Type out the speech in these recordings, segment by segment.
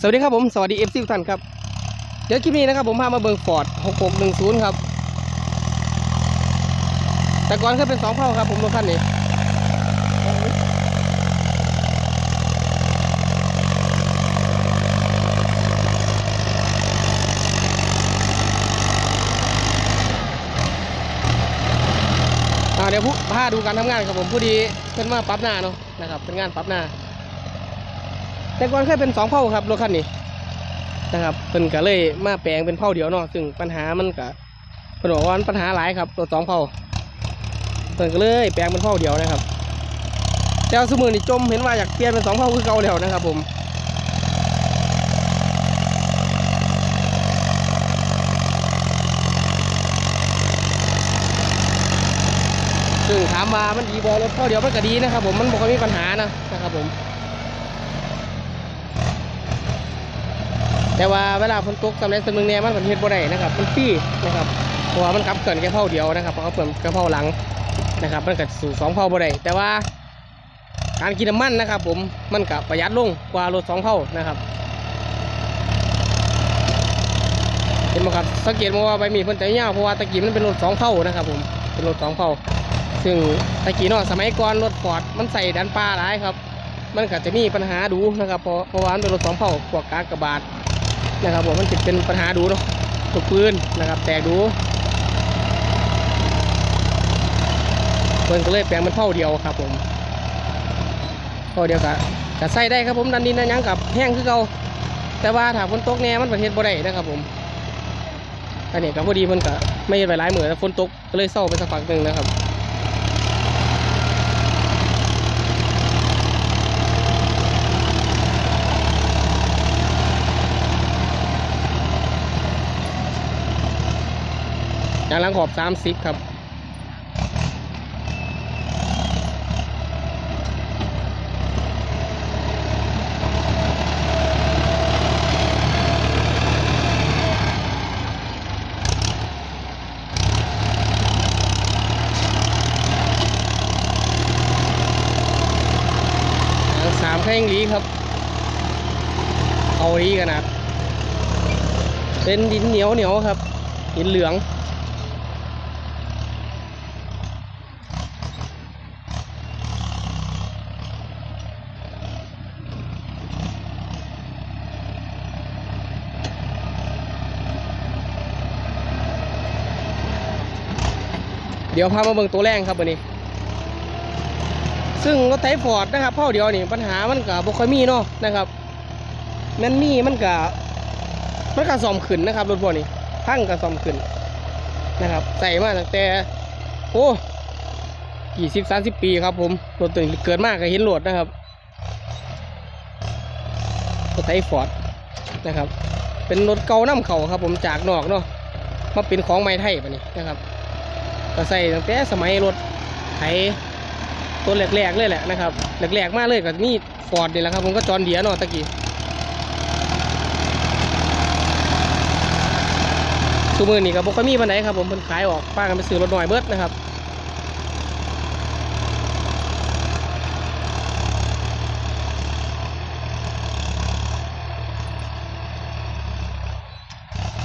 สวัสดีครับผม สวัสดีเอฟซีทุกท่านครับ เดี๋ยวคลิปนี้นะครับผมพามาเบิงฟอร์ด6610 ครับ แต่ก่อนเคยเป็นสองเผ่าครับผมรถคันนี้อ่าเดี๋ยวผู้พาดูการทำงานครับผมผู้ดีเพิ่นมาปรั๊บหน้าเนาะนะครับเป็นงานปรั๊บหน้า แต่ก่อนเคยเป็นสองเผ่าครับรถคันนี้นะครับเพิ่นก็เลยมาแปลงเป็นเผ่าเดียวเนาะซึ่งปัญหามันก็เพิ่นบอกว่ามันปัญหาหลายครับตัวสองเผ่าเพิ่นก็เลยแปลงเป็นเผ่าเดียวนะครับแต่ว่าสมือนี่จมเห็นว่าอยากเปลี่ยนเป็นสองเผ่าคือเก่าแล้วนะครับ ผมซึ่งถามว่ามันดีบอรถเผ่าเดียวมันก็ดีนะครับผมมันบ่ค่อยมีปัญหานะนะครับผม แต่ว่าเวลาฝนตกสำเร็จสำนึงเนี่ยมันผลเฮ็ดบ่ได้นะครับ มันปี้นะครับเพราะว่ามันขับเกินแค่เผาเดียวนะครับเพราะเขาเปิดแค่เผาหลังนะครับ มันก็สู่สองเผาบ่ได้แต่ว่าการกินน้ำมันนะครับ ผมมันก็ประหยัดลงกว่ารถสองเผานะครับเห็นไหมครับสังเกตมาว่าใบมีเพิ่นแต่ยาวเพราะว่าตะกี้มันเป็นรถสองเผานะครับ ผมเป็นรถสองเผาซึ่งตะกี้เนาะสมัยก่อนรถฟอร์ดมันใส่ดันปลาหลายครับ มันก็จะมีปัญหาดูนะครับเพราะเพราะว่ามันเป็นรถสองเผาพวกกากระบาด นะครับผมมันติดเป็นปัญหาดูเนาะตัวปืนนะครับ แตกดูเพิ่นก็เลยแปลงเป็นเท่าเดียวครับผมเท่าเดียวกับกับใส่ได้ครับผมดันดินดันยังกับแห้งคือเก่าแต่ว่าถ้าฝนตกแน่มันประเทศบ่ได้นะครับผมอันนี้ก็พอดีมันก็ไม่เฮ็ดไปหลายเหมือแล้วฝนตกก็เลยเศร้าไปสักพักหนึ่งนะครับางล้างขอบสามสิบครับสามแข้งลีครับ เอาลีกันนะเป็นดินเหนียวเหนียวครับ ดินเหลือง เดี๋ยวพามาเบิ่งตัวแรงครับวันนี้ ซึ่งรถไถฟอร์ดนะครับเพ่อเดียวนี่ปัญหามันก็บ่ค่อยมีเนาะนะครับแมันมีมันก็มันก็ซ่อมขึ้นนะครับรถพวกนี้พังก็ซ่อมขึ้นนะครับใส่มาตั้งแต่โอ้กี่สิบสามสิบปีครับผมรถตัวนี้เกิดมากก็เห็นรถนะครับรถไถฟอร์ดนะครับ เป็นรถเก่าน้ำเข่าครับผมจากนอกเนาะมาเป็นของไม้ไทยปะนี่นะครับ ก็ใส่ตั้งแต่สมัยรถไถตัวแรกๆเลยแหละนะครับแรกๆมากเลยก็มีฟอร์ดนี่แหละครับผมก็จอนเดียเนาะตะกี้ทุกมือนี่ก็บ่ค่อยมีปันไหนครับผมเพิ่นขายออกป้ากันไปซื้อรถหน่อยเบิดนะครับ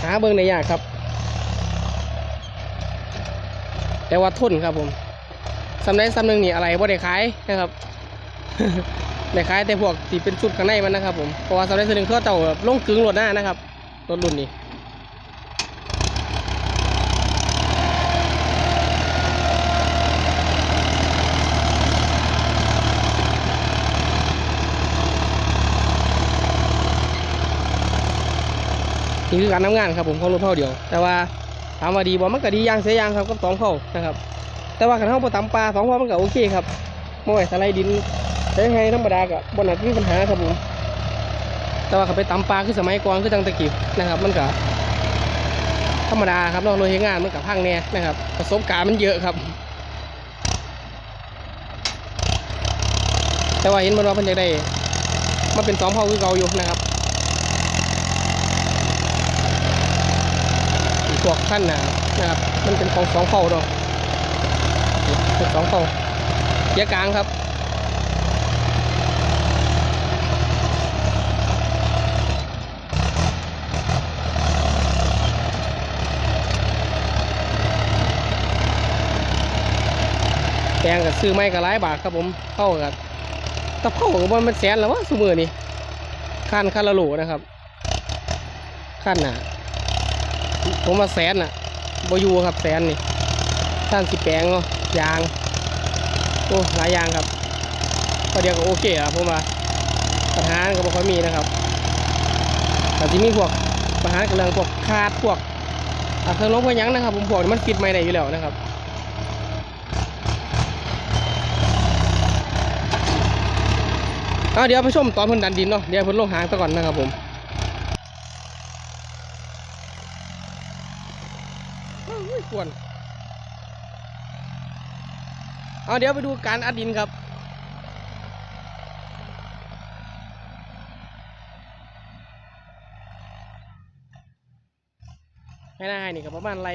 หาเบิ่งในยากครับ แต่ว่าทนครับผมสำได้สำหนึ่งนี่อะไรว่าได้ขายนะครับได้ขายแต่พวกที่เป็นชุดข้างในมันนะครับผมเพราะว่าสำได้สำหนึ่งเขาเจ้าแบบลงกึ่งรถหน้านะครับรถรุ่นนี้นี่คือการทำงานครับผมของรถเท่าเดียว แต่ว่า ถามว่าดีบ่มันก็ดีอย่างเสียอย่างครับกับสองเท่านะครับ แต่ว่าขันเท่าปตำปลาสองพ่อมันก็โอเคครับม่อยสไลด์ดินใช้ไงธรรมดากับบนนัดมีปัญหาครับผมแต่ว่าขับไปตำปลาคือสมัยก่อนคือจังตะกี้นะครับ มันก็ธรรมดาครับเนาโดยเหตุงานมันกับพังแน่นะครับประสบการณ์มันเยอะครับ แต่ว่าเห็นมันว่าเพิ่นจะได้มาเป็นสองพ่อคือเก่าอยู่นะครับ พวกขั้นนานะครับ มันเป็นของสองเข่าดอกเป็นสองเข่าเกียร์กลางครับแพงกับซื้อไม่กับหลายบาทครับผมเข้ากับตะเข้ากับมันแสนแล้ววะสมือนี่ขั้นขั้นละโหลนะครับขั้นหนา ผมมาแสนน่ะบอยูครับแสนนี่ท่านสิแปลงเนาะยาง โอ้หลายยางครับก็เดียวก็โอเคอะผมว่าปัญหาก็บ่ค่อยมีนะครับแต่ที่มีพวกปัญหากับเรื่องพวกขาดพวกเครื่องลบพวกหยังนะครับ ผมพวกมันฟิตไม่ได้อยู่แล้วนะครับเอาเดี๋ยวไปชมตอนเพิ่นดันดินเนาะเดี๋ยวเพิ่นลงหางซะก่อนนะครับผม กวนเอาเดี๋ยวไปดูการอัดดินครับไม่ได้นี่ก็ประมาณไร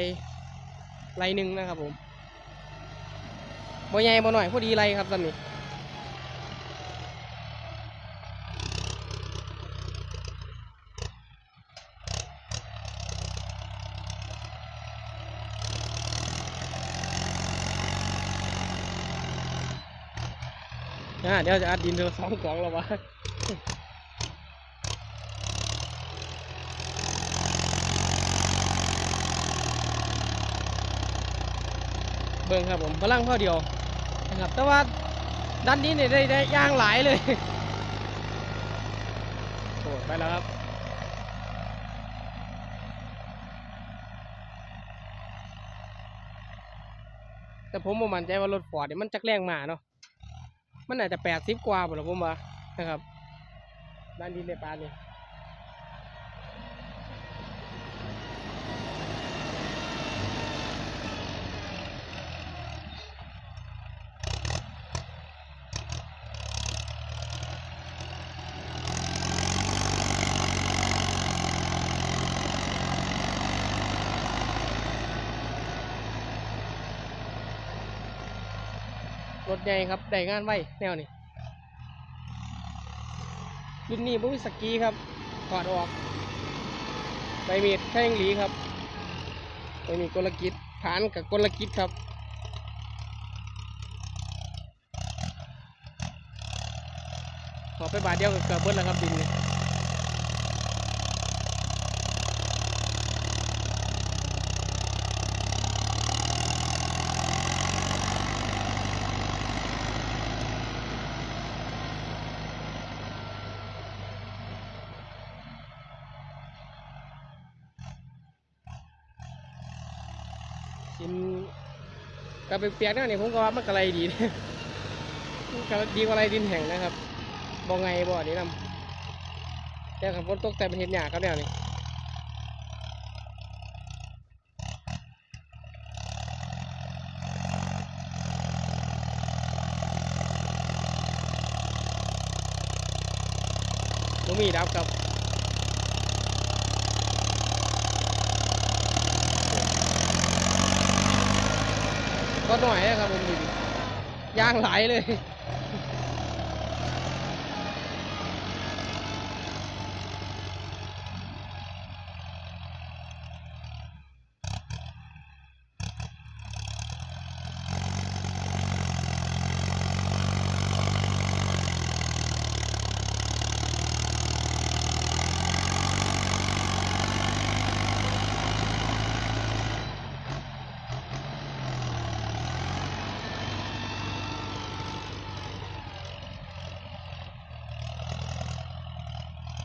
ไรหนึ่งนะครับผมบ่ใหญ่บ่หน่อยพอดีไรครับตอนนี้ อ่าเดี๋ยวจะอัดดินเธอสองกล่องแล้ววะเบิ่งครับผมพลังเท่าเดียวนะครับ แต่ว่าด้านนี้เนี่ยได้ได้ย่างหลายเลยโอ้ไปแล้วครับแต่ผมมั่นใจว่ารถฟอร์ดเนี่ยมันจักแรงมาเนาะ มันอาจจะแปดสิบกว่าบ่หรอผมว่านะครับด้านดินในป่านี่ ใหญ่ครับได้งานไว้แนวนี้รุ่นนี้บุ้ยสกีครับถอดออกใบมีดแท่งหลีครับใบมีดกลกิจฐานกับกลกิจครับขอไปบาทเดียวกับเกือบเบิ้ลแล้วครับดินนี่ ดินกับเปียกๆนั่นนี่ผมก็ว่ามันกระไรดีมันกระดีกว่าไรดินแห้งนะครับบ่ไงบ่อนี้นำแต่ขับฝนตกแต่เป็นเห็นหยากครับแนวนี้บ่มีดับครับ ก็หน่อยนะครับผมยางไหลเลย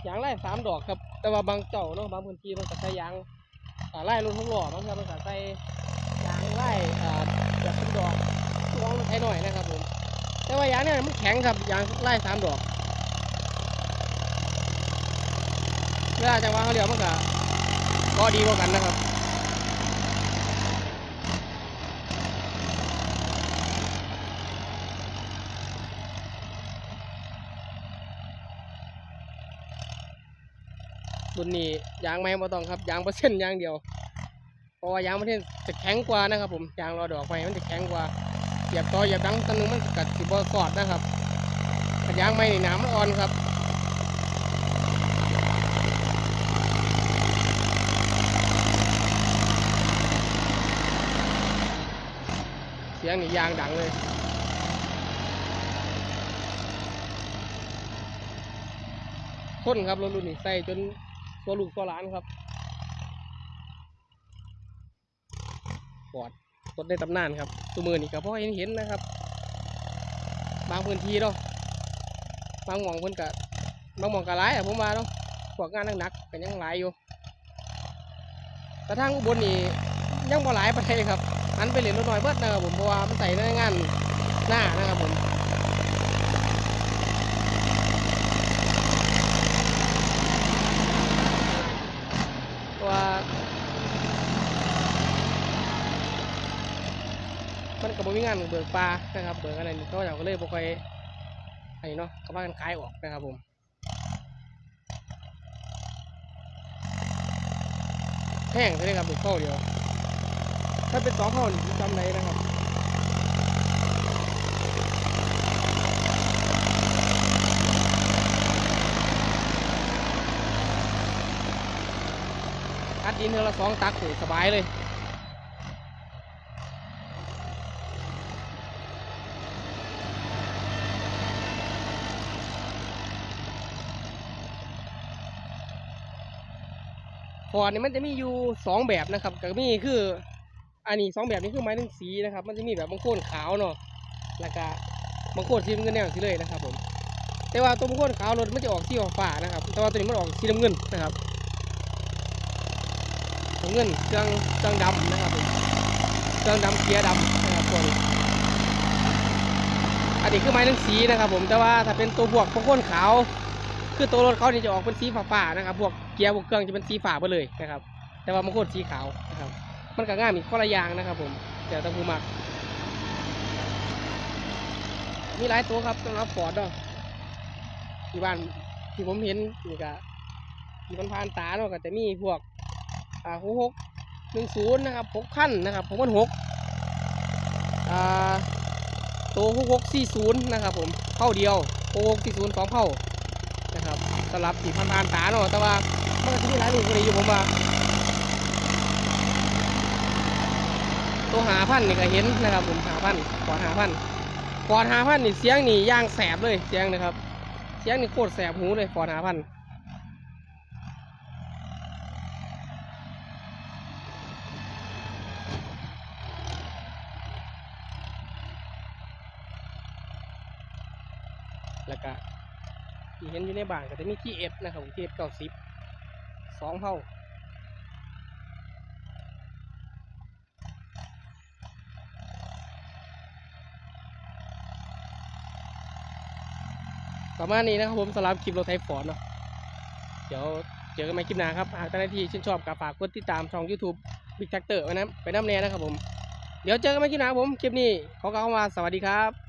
ยางไล่สามดอกครับ แต่ว่าบางเจ้าเนาะบางพื้นที่มันก็ใช้ยางไล่รถทุกหล่อบางเจ้ามันก็ใช้ยางไล่แบบเป็นดอกช่วงใช้หน่อยนะครับผมแต่ว่ายางเนี่ยมันแข็งครับยางไล่สามดอกเวลาจังหวะเขาเรียวมันก็ก็ดีกว่ากันนะครับ รุ่นี้ยางไม่มาต้องครับยางเปอร์เซ็นต์ยางเดียวเพราะว่ายางเปอร์เซ็นต์จะแข็งกว่านะครับ ผมยางรอดอกไม้มันจะแข็งกว่าเหยียบต่อเหยียบดังตันนึงมันกัดสีบอกอดนะครับยางไม่ในน้ำมันอ่อนครับเสียงนี่ยางดังเลยค้นครับรถรุ่นนี้ใส่จน ตัวลูกตัวหลานครับปอดรถในตำนานครับตัวมือนี่ก็พอเห็นเห็นนะครับ บางพื้นที่เนาะบางหม่องเพิ่นกะบางหม่องกะหลายอะผมว่าเนาะพวกงานหนักๆก็ยังหลายอยู่แต่ทางอุบลนี่ยังบ่หลายไปครับหันไปเล่นรถน้อยเบิดนะครับผมเพราะว่ามันใส่ในงานหน้านะครับผม เพราะว่ามัน ก็บ่มีงานเบิกปลานะครับเบิกอะไรนี่เขาเจ้าก็เลยบ่ค่อยไอ้เนาะก็ว่ากันขายออกนะครับผมแห้งเลยครับบุกเข้าเดียว ถ้าเป็นสองเข้านี่จำไรนะครับอัดดินเทอละสองตักนี่สบายเลย ฟอร์ดนี่ยมันจะมีอยู่สองแบบนะครับก็มีคือ อันนี้สองแบบนี้คือไม้ถึงสีนะครับ มันจะมีแบบบางโคนขาวเนาะแล้วก็บางโคนสีน้ำเงินแนวสีเลยนะครับผมแต่ว่าตัวบางโคนขาวรถมันจะออกสีฟ้านะครับ แต่ว่าตัวนี้มันออกสีน้ำเงินนะครับน้ำเงินเครื่องเครื่องดำนะครับผมเครื่องดำเกียร์ดำนะครับตัวนี้อันนี้คือไม้ทั้งสีนะครับผมแต่ว่าถ้าเป็นตัวพวกบางโคนขาว คือตัวรถเขาเนี่จะออกเป็นสีฟ้าๆนะครับ พวก กียร์พวกเครื่องจะเป็นสีฟ้าไปเลยนะครับ แต่ว่าบางโคนสีขาวนะครับ มันก็ง่ายมีข้อละอย่างนะครับ ผมเดี๋ยวต้องดูมัก มีหลายตัวครับสำหรับฟอร์ดเนาะที่บ้านที่ผมเห็นนี่ก็ที่มันผ่านตาเนาะก็จะมีพวกอ่าหกหกหนึ่งศูนย์นะครับหกขั้นนะครับผมมันหกอ่าตัวหกหกสี่ศูนย์นะครับ ผมเท่าเดียวหกหกสี่ศูนย์สองเท่านะครับสำหรับที่ผ่านผ่านตาเนาะแต่ว่า มันก็จะมีหลายรุ่นกว่านี้อยู่ผมว่าตัวหาพันนี่ก็เห็นนะครับผมหาพันกอดหาพันกอดหาพันนี่เสียงนี่ย่างแสบเลยเสียงนะครับ เสียงนี่โคตรแสบหูเลยกอดหาพันแล้วก็ที่เห็นอยู่ในบ้านก็จะมีที่เอฟนะครับที่เอฟเก้าสิบ สองเท่าประมาณนี้นะครับผมสำหรับคลิปรถไทยฟอร์ดเนาะเดี๋ยวเจอกันใหม่คลิปหน้าครับ หากท่านใดที่ชื่นชอบก็ฝากกดติดตามช่อง YouTube Big Tractor ไว้นะไปน้ำแน่นะครับผม เดี๋ยวเจอกันใหม่คลิปหน้าครับผม คลิปนี้ขอกล่าวคำว่าสวัสดีครับ